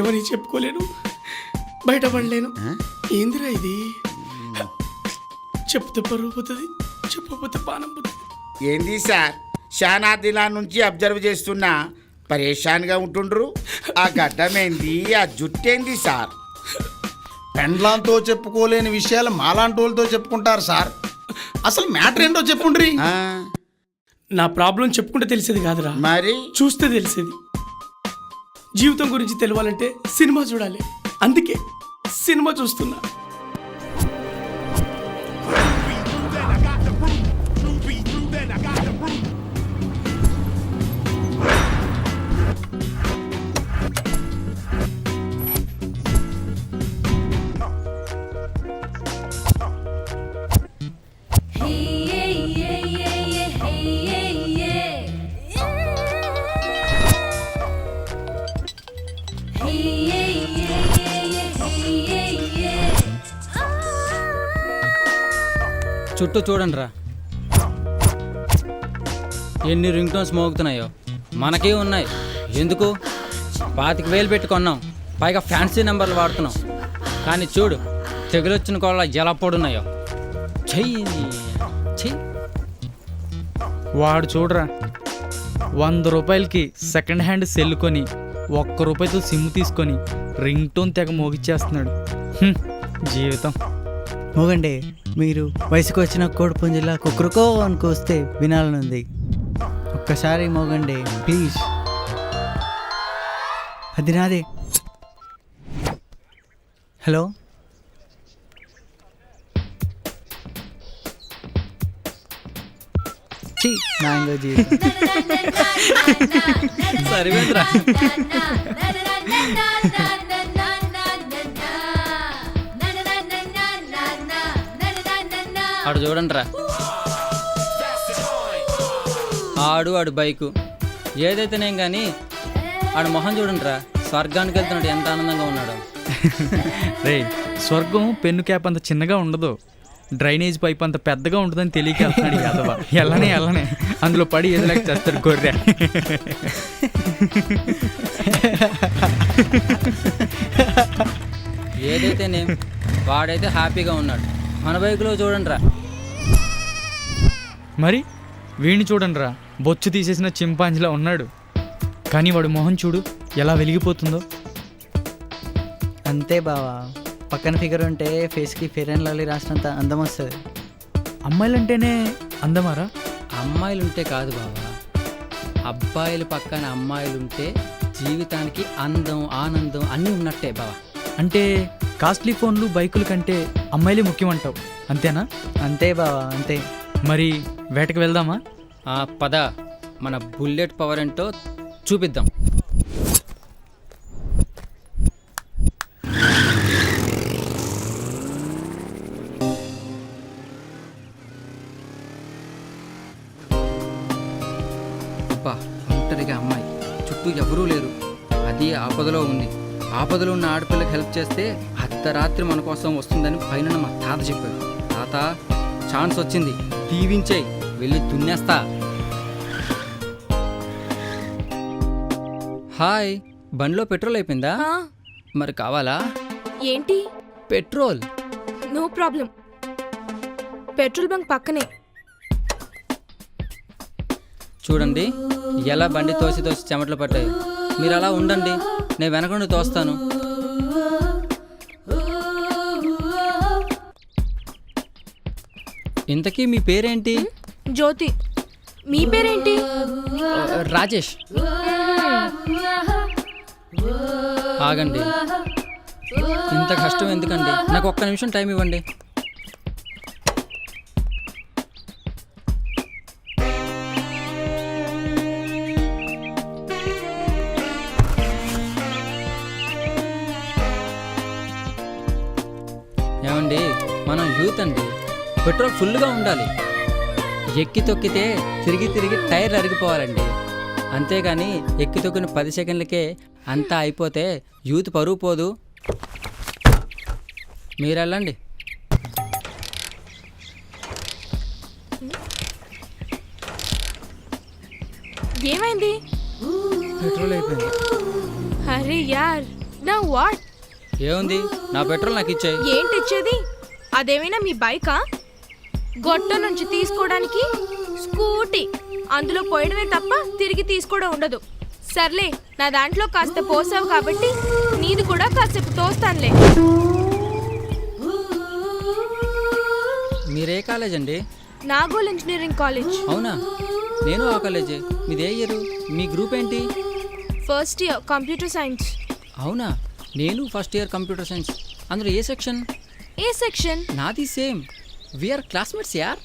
ఎవరికి చెప్పుకోలేను? బయటపడలేను ఏందిరా ఇది? చెప్తే పరువు పోతుంది చెప్పకపోతే పానం పోతుంది. ఏంది సార్? శానా దినాల నుంచి అబ్జర్వ్ చేస్తున్నా పరేషాన్గా ఉంటుండ్రు. ఆ గడ్డమేంది? ఆ జుట్టేంది సార్? పెండ్లాంతో చెప్పుకోలేని విషయాలు మాలాంటి వాళ్ళతో చెప్పుకుంటారు సార్. అసలు మ్యాటర్ ఏంటో చెప్పుండ్రి? ఆ, నా ప్రాబ్లం చెప్పుకుంటే తెలిసేది కాదురా. మరి? చూస్తే తెలిసేది. జీవితం గురించి తెలవాలంటే సినిమా చూడాలి. అందుకే సినిమా చూస్తున్నా. చుట్టూ చూడండి రా ఎన్ని రింగ్ టోన్స్ మోగుతున్నాయో. మనకే ఉన్నాయి. ఎందుకు? పాతిక వేలు పెట్టి కొన్నాం. పైగా ఫ్యాన్సీ నెంబర్లు వాడుతున్నాం. కానీ చూడు తెగులొచ్చిన కోళ్ళ ఎలా పొడున్నాయో. చెయ్యి. చెయ్యి. వాడు చూడరా. వంద రూపాయలకి సెకండ్ హ్యాండ్ సెల్ కొని ఒక్క రూపాయితో సిమ్ తీసుకొని రింగ్ టోన్ తెగ మోగిచ్చేస్తున్నాడు. జీవితం. మోగండి మీరు వయసుకు వచ్చిన కోడిపుంజిలా కుక్కరుకో అనుకొస్తే వినాలనుంది. ఒక్కసారి మోగండి ప్లీజ్. అది నాదే. హలో? ఛీ, మ్యాంగో జీవితం సరిపోయిందిరా ఆడు చూడండి రా ఆడు ఆడు బైకు. ఏదైతేనేం కానీ ఆడు మొహం చూడండి రా స్వర్గానికి వెళ్తున్నాడు ఎంత ఆనందంగా ఉన్నాడు. రే స్వర్గం పెన్ను క్యాప్ అంత చిన్నగా ఉండదు. డ్రైనేజ్ పైప్ అంత పెద్దగా ఉంటుందని తెలియక వెళ్తున్నాడు ఈ యాదవ. ఎల్లనే ఎల్లనే. అందులో పడి ఎదులేక చేస్తాడు గొర్రె. ఏదైతేనేం వాడైతే హ్యాపీగా ఉన్నాడు. మన బైకులో చూడండి రా మరి? వీణ్ణి చూడండి రా బొచ్చు తీసేసిన చింపాంజిలా ఉన్నాడు. కానీ వాడు మొహం చూడు ఎలా వెలిగిపోతుందో. అంతే బావా. పక్కన ఫిగర్ ఉంటే ఫేస్కి ఫెయిర్ అండ్ లవ్లీ రాసినంత అందం వస్తుంది. అమ్మాయిలంటేనే అందమారా? అమ్మాయిలుంటే కాదు బాబా అబ్బాయిల పక్కన అమ్మాయిలుంటే జీవితానికి అందం ఆనందం అన్నీ ఉన్నట్టే బావా. అంటే కాస్ట్లీ ఫోన్లు బైకుల కంటే అమ్మాయిలే ముఖ్యం అంటావు అంతేనా? అంతే బావా అంతే. మరి వేటకు వెళ్దామా? ఆ పద. మన బుల్లెట్ పవర్ ఏంటో చూపిద్దాం. అబ్బా ఒంటరిగా అమ్మాయి. చుట్టూ ఎవరూ లేరు. అది ఆపదలో ఉంది. ఆపదలో ఉన్న ఆడపిల్లకి హెల్ప్ చేస్తే అర్ధరాత్రి మన కోసం వస్తుందని పైన మా తాత చెప్పాడు తాత ఛాన్స్ వచ్చింది. దీవించేయి. వెళ్ళి దున్నేస్తా. హాయ్. బండిలో పెట్రోల్ అయిపోయిందా? మరి కావాలా? ఏంటి? Petrol. No problem. Petrol bunk పక్కనే. చూడండి ఎలా బండి తోసి తోసి చెమటలు పట్టాయి. మీరు అలా ఉండండి నేను వెనకుండి తోస్తాను. ఇంతకీ మీ పేరేంటి? జ్యోతి. మీ పేరేంటి? రాజేష్. ఆగండి. ఇంత కష్టం ఎందుకండి? నాకు ఒక్క నిమిషం టైం ఇవ్వండి. ఏమండి మనం యూత్ అండి. పెట్రోల్ ఫుల్గా ఉండాలి. ఎక్కి తొక్కితే తిరిగి తిరిగి టైర్ అరిగిపోవాలండి. అంతేగాని ఎక్కి తొక్కిన పది సెకండ్లకే అంతా అయిపోతే యూత్ పరువు పోదు. మీరు వెళ్ళండి ఏమైంది? పెట్రోల్ అయిపోయింది. అరే యార్ నా వాట్? ఏముంది నా పెట్రోల్ నాకు ఇచ్చాయి ఏంటి ఇచ్చేది అదేమైనా మీ బైకా? గొట్ట నుంచి తీసుకోవడానికి స్కూటీ. అందులో పోయడమే తప్ప తిరిగి తీసుకోవడం ఉండదు. సర్లే నా దాంట్లో కాస్త పోసావు కాబట్టి నీది కూడా కాసేపు తోస్తానులే. మీరే కాలేజ్ అండి? Nagole engineering college. అవునా? నేను ఆ కాలేజే. మీదే ఇయర్? మీ గ్రూప్ ఏంటి? First year computer science. అవునా? నేను ఫస్ట్ ఇయర్ కంప్యూటర్ సైన్స్ అందులో ఏ సెక్షన్ ఏ సెక్షన్ నాది సేమ్ వీఆర్ క్లాస్మేట్స్ యార్